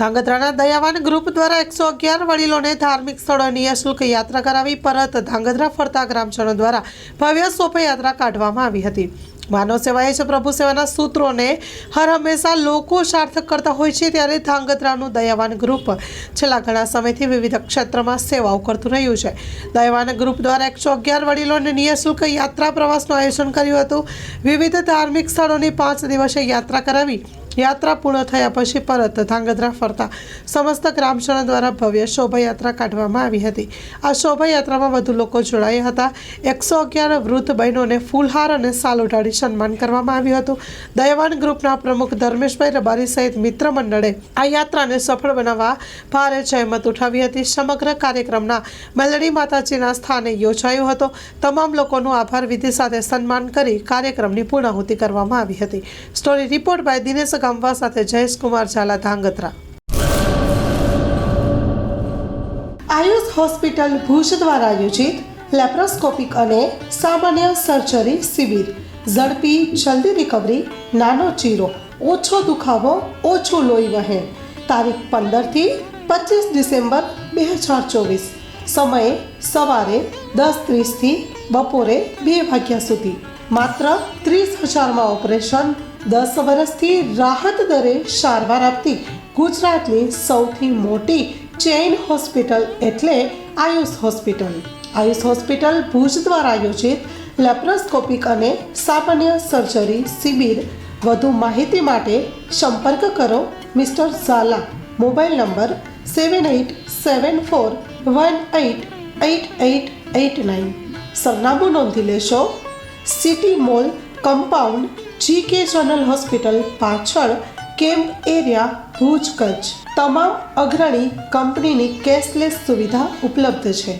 ધાંગધ્રાના Dayavan group દ્વારા એકસો અગિયાર વડીલોને ધાર્મિક સ્થળો અશુલ્ક યાત્રા કરાવી પરત ધાંગધ્રા ફરતા ગ્રામજનો દ્વારા ભવ્ય શોભાયાત્રા કાઢવામાં આવી હતી. માનવ સેવાએ છે પ્રભુ સેવાના સૂત્રોને હર હંમેશા લોકો સાર્થક કરતા હોય છે ત્યારે ધાંગધ્રાનું દયાવાન ગ્રુપ છેલ્લા ઘણા સમયથી વિવિધ ક્ષેત્રમાં સેવાઓ કરતું રહ્યું છે. દયાવાન ગ્રુપ દ્વારા એકસો અગિયાર વડીલોને નિઃશુલ્ક યાત્રા પ્રવાસનું આયોજન કર્યું હતું. વિવિધ ધાર્મિક સ્થળોની પાંચ દિવસે યાત્રા કરાવી યાત્રા પૂર્ણ થયા પછી પરત ધાંગધ્રા ફરતા સમસ્ત ગ્રામજનો દ્વારા ભવ્ય શોભાયાત્રા કાઢવામાં આવી હતી. આ શોભાયાત્રામાં વધુ લોકો જોડાયા હતા. એકસો અગિયાર વૃદ્ધ બહેનોને ફૂલહાર અને સાલ ઉઢાડી સન્માન કરવામાં આવ્યું હતું. દયાવાન ગ્રુપના પ્રમુખ ધર્મેશભાઈ રબારી સહિત મિત્ર મંડળે આ યાત્રાને સફળ બનાવવા ભારે જહેમત ઉઠાવી હતી. સમગ્ર કાર્યક્રમના મેલડી માતાજીના સ્થાને યોજાયો હતો. તમામ લોકોનું આભાર વિધિ સાથે સન્માન કરી કાર્યક્રમની પૂર્ણાહુતિ કરવામાં આવી હતી. Story report by Dinesh Gamva સાથે જયેશ ઝાલા ધાંગધ્રા. આયુષ હોસ્પિટલ ભુજ દ્વારા આયોજિત લેપ્રોસ્કોપિક અને સામાન્ય સર્જરી શિબિર. ઝડપી, જલ્દી રિકવરી, નાનો ચીરો, ઓછો દુખાવો, ઓછું લોહી વહે તારીખ પંદરથી પચીસ ડિસેમ્બર બે હજાર ચોવીસ. સમયે સવારે દસ ત્રીસથી બપોરે બે વાગ્યા સુધી. માત્ર ત્રીસ હજારમાં ઓપરેશન દસ વર્ષથી રાહત દરે સારવાર આપતી ગુજરાતની સૌથી મોટી ચેઇન હોસ્પિટલ એટલે આયુષ હોસ્પિટલ. આયુષ હોસ્પિટલ ભુજ દ્વારા આયોજિત લેપ્રોસ્કોપિક અને સામાન્ય સર્જરી શિબિર. વધુ માહિતી માટે સંપર્ક કરો mister Zala. Mobile number seven eight seven four one eight eight eight eight nine. સરનામું નોંધી લેશો. City mall compound G K general hospital પાછળ કેમ્પ એરિયા, ભુજ કચ્છ. તમામ અગ્રણી કંપનીની કેશલેસ સુવિધા ઉપલબ્ધ છે.